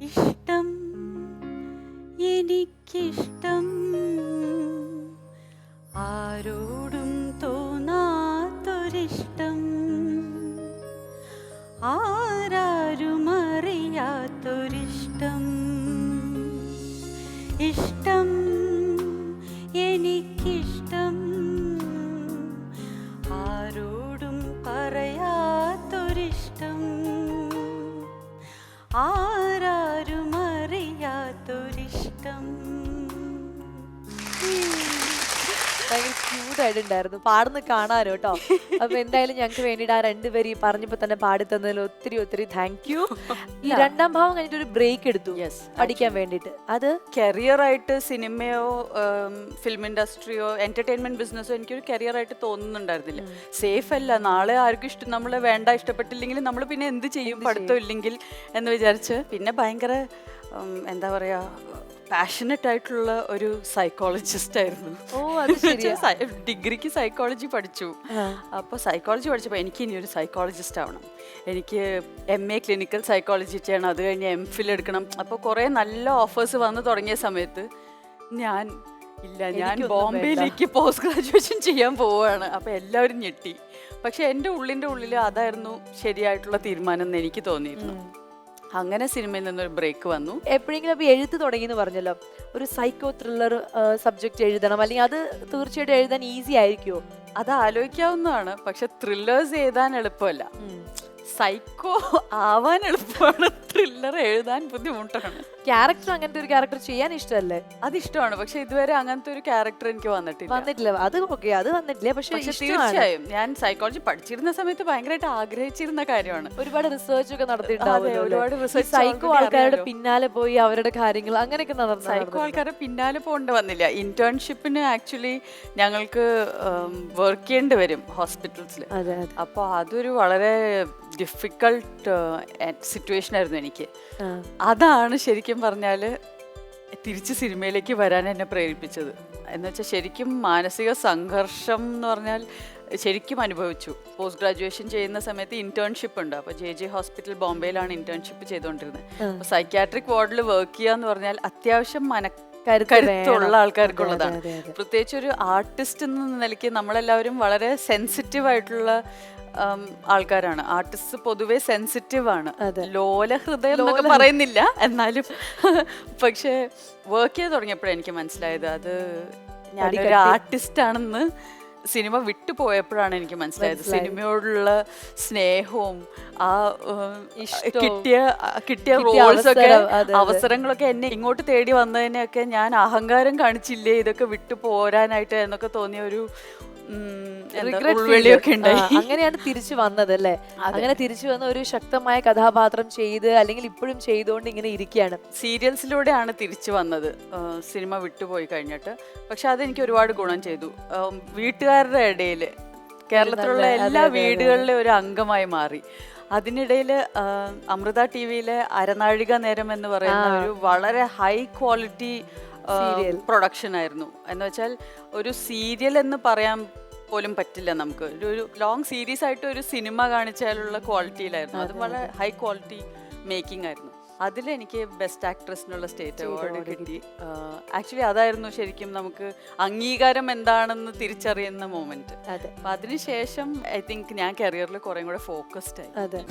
ഇഷ്ടം എനിക്കിഷ്ടം. ആരോടും തോന്നാത്തൊരിഷ്ടം. ആരാരും അറിയാത്തൊരിഷ്ടം ഇഷ്ടം ഭയങ്കര ക്യൂട്ട് ആയിട്ടുണ്ടായിരുന്നു പാടുന്ന കാണാനോ കേട്ടോ. അപ്പൊ എന്തായാലും ഞങ്ങൾക്ക് വേണ്ടിയിട്ട് ആ രണ്ടുപേരും ഈ പറഞ്ഞപ്പോ തന്നെ പാടി തന്നതിൽ ഒത്തിരി ഒത്തിരി താങ്ക് യു ഈ രണ്ടാം ഭാവം കഴിഞ്ഞിട്ട് ഒരു ബ്രേക്ക് എടുത്തു പഠിക്കാൻ വേണ്ടിട്ട് അത്? കരിയർ ആയിട്ട് സിനിമയോ ഫിലിം ഇൻഡസ്ട്രിയോ എന്റർടൈൻമെന്റ് ബിസിനസ്സോ എനിക്കൊരു കരിയറായിട്ട് തോന്നുന്നുണ്ടായിരുന്നില്ല. സേഫ് അല്ല. നാളെ ആർക്കും ഇഷ്ടം നമ്മൾ വേണ്ട ഇഷ്ടപ്പെട്ടില്ലെങ്കിൽ നമ്മൾ പിന്നെ എന്ത് ചെയ്യും? പഠിത്തം ഇല്ലെങ്കിൽ എന്ന് വിചാരിച്ച്. പിന്നെ ഭയങ്കര എന്താ പറയാ പാഷനറ്റ് ആയിട്ടുള്ള ഒരു സൈക്കോളജിസ്റ്റ് ആയിരുന്നു. ഓ അത് ശരി ഡിഗ്രിക്ക് സൈക്കോളജി പഠിച്ചു. അപ്പോൾ സൈക്കോളജി പഠിച്ചപ്പോൾ എനിക്ക് ഇനി ഒരു സൈക്കോളജിസ്റ്റ് ആവണം. എനിക്ക് എം എ ക്ലിനിക്കൽ സൈക്കോളജി ചെയ്യണം. അത് കഴിഞ്ഞ് എം ഫിൽ എടുക്കണം. അപ്പോൾ കുറേ നല്ല ഓഫേഴ്സ് വന്നു തുടങ്ങിയ സമയത്ത് ഞാൻ ഇല്ല ഞാൻ ബോംബെയിലേക്ക് പോസ്റ്റ് ഗ്രാജുവേഷൻ ചെയ്യാൻ പോവുകയാണ് അപ്പോൾ എല്ലാവരും ഞെട്ടി. പക്ഷെ എന്റെ ഉള്ളിന്റെ ഉള്ളിൽ അതായിരുന്നു ശരിയായിട്ടുള്ള തീരുമാനം എന്ന് എനിക്ക് തോന്നിയിരുന്നു. അങ്ങനെ സിനിമയിൽ നിന്നൊരു ബ്രേക്ക് വന്നു. എപ്പോഴെങ്കിലും അപ്പോൾ എഴുത്ത് തുടങ്ങി എന്ന് പറഞ്ഞല്ലോ ഒരു സൈക്കോ ത്രില്ലർ സബ്ജക്റ്റ് എഴുതണം അല്ലെങ്കിൽ അത് തീർച്ചയായിട്ടും എഴുതാൻ ഈസി ആയിരിക്കുമോ അത് ആലോചിക്കാവുന്നതാണ് പക്ഷെ ത്രില്ലേഴ്സ് എഴുതാൻ എളുപ്പമല്ല. സൈക്കോ ആവാൻ എളുപ്പമാണ്. ത്രില്ലർ എഴുതാൻ ബുദ്ധിമുട്ടാണ്. ക്യാരക്ടർ അങ്ങനത്തെ ഒരു ക്യാരക്ടർ ചെയ്യാൻ ഇഷ്ടമല്ലേ? അതിഷ്ടമാണ് പക്ഷെ ഇതുവരെ അങ്ങനത്തെ ഒരു ക്യാരക്ടർ എനിക്ക് വന്നിട്ടില്ല. വന്നിട്ടില്ല. അത് ഓക്കെ അത് വന്നിട്ടില്ല. പക്ഷെ പക്ഷെ ഇഷ്ടമാണ്. തീർച്ചയായും ഞാൻ സൈക്കോളജി പഠിച്ചിരുന്ന സമയത്ത് ഭയങ്കരമായിട്ട് ആഗ്രഹിച്ചിരുന്ന കാര്യമാണ്. ഒരുപാട് റിസർച്ച് ഒക്കെ അതെ, ഒരുപാട് research സൈക്കോ already ആൾക്കാരുടെ അറിയാലോ. പിന്നാലെ പോയി അവരുടെ കാര്യങ്ങൾ അങ്ങനെയൊക്കെ നടന്നു സൈക്കോ ആൾക്കാരെ പിന്നാലെ പോകേണ്ടി വന്നില്ല. ഇന്റേൺഷിപ്പിന് ആക്ച്വലി ഞങ്ങൾക്ക് വർക്ക് ചെയ്യേണ്ടി വരും ഹോസ്പിറ്റൽസിൽ അതെ അതെ. അപ്പോൾ അതൊരു വളരെ ഡിഫിക്കൾട്ട് സിറ്റുവേഷൻ ആയിരുന്നു. എനിക്ക്. അതാണ് ശരിക്കും പറഞ്ഞാൽ തിരിച്ച് സിനിമയിലേക്ക് വരാൻ എന്നെ പ്രേരിപ്പിച്ചത്. എന്ന് വെച്ചാൽ ശരിക്കും മാനസിക സംഘർഷം എന്ന് പറഞ്ഞാൽ ശരിക്കും അനുഭവിച്ചു. പോസ്റ്റ് ഗ്രാജുവേഷൻ ചെയ്യുന്ന സമയത്ത് ഇന്റേൺഷിപ്പ് ഉണ്ട്. അപ്പോൾ ജെ ജെ ഹോസ്പിറ്റൽ ബോംബെയിലാണ് ഇന്റേൺഷിപ്പ് ചെയ്തുകൊണ്ടിരുന്നത് സൈക്യാട്രിക് വാർഡിൽ വർക്ക് ചെയ്യുക എന്ന് പറഞ്ഞാൽ അത്യാവശ്യം മന കരുത്ത് കരുത്തുള്ള ആൾക്കാർക്കുള്ളതാണ്. പ്രത്യേകിച്ച് ഒരു ആർട്ടിസ്റ്റ് എന്ന നിലയ്ക്ക് നമ്മളെല്ലാവരും വളരെ സെൻസിറ്റീവ് ആയിട്ടുള്ള ആൾക്കാരാണ്. ആർട്ടിസ്റ്റ് പൊതുവെ സെൻസിറ്റീവ് ആണ്. ലോല ഹൃദയം എന്നൊക്കെ പറയുന്നില്ല. എന്നാലും പക്ഷേ വർക്ക് ചെയ്ത് തുടങ്ങിയപ്പോഴാണ് എനിക്ക് മനസ്സിലായത്. അത് ഞാനൊരു ആർട്ടിസ്റ്റ് ആണെന്ന് സിനിമ വിട്ടു പോയപ്പോഴാണ് എനിക്ക് മനസ്സിലായത്. സിനിമയോടുള്ള സ്നേഹവും ആ കിട്ടിയ കിട്ടിയ റോൾസൊക്കെ റോൾസ് ഒക്കെ. അവസരങ്ങളൊക്കെ എന്നെ ഇങ്ങോട്ട് തേടി വന്നതിനെയൊക്കെ ഞാൻ അഹങ്കാരം കാണിച്ചില്ലേ? ഇതൊക്കെ വിട്ടു പോരാനായിട്ട് എന്നൊക്കെ തോന്നിയ ഒരു ഉണ്ടായി. അങ്ങനെയാണ് തിരിച്ചു വന്നത് അല്ലേ? അങ്ങനെ തിരിച്ചു വന്ന ഒരു ശക്തമായ കഥാപാത്രം ചെയ്ത് അല്ലെങ്കിൽ ഇപ്പോഴും ചെയ്തുകൊണ്ട് ഇങ്ങനെ ഇരിക്കുകയാണ്. സീരിയൽസിലൂടെയാണ് തിരിച്ചു വന്നത്. സിനിമ വിട്ടുപോയി കഴിഞ്ഞിട്ട്. പക്ഷെ അതെനിക്ക് ഒരുപാട് ഗുണം ചെയ്തു. വീട്ടുകാരുടെ ഇടയിൽ കേരളത്തിലുള്ള എല്ലാ വീടുകളിലെ ഒരു അംഗമായി മാറി. അതിനിടയിൽ അമൃത ടി വിയിലെ അരനാഴിക നേരം എന്ന് പറയുന്ന ഒരു വളരെ ഹൈ ക്വാളിറ്റി. പ്രൊഡക്ഷൻ ആയിരുന്നു. എന്ന് വെച്ചാൽ ഒരു സീരിയൽ എന്ന് പറയാൻ പോലും പറ്റില്ല നമുക്ക്. ഒരു- ലോങ് സീരീസ് ആയിട്ട് ഒരു സിനിമ കാണിച്ചാലുള്ള ക്വാളിറ്റിയിലായിരുന്നു അത് വളരെ ഹൈ ക്വാളിറ്റി മേക്കിംഗ് ആയിരുന്നു. അതിൽ എനിക്ക് ബെസ്റ്റ് ആക്ട്രസിനുള്ള സ്റ്റേറ്റ് അവാർഡ് കിട്ടി. ആക്ച്വലി അതായിരുന്നു ശരിക്കും നമുക്ക് അംഗീകാരം എന്താണെന്ന് തിരിച്ചറിയുന്ന മൊമെന്റ് അപ്പൊ അതിനുശേഷം ഐ തിങ്ക് ഞാൻ കരിയറിൽ കുറേ കൂടെ ഫോക്കസ്ഡ് ആയി. അതെ.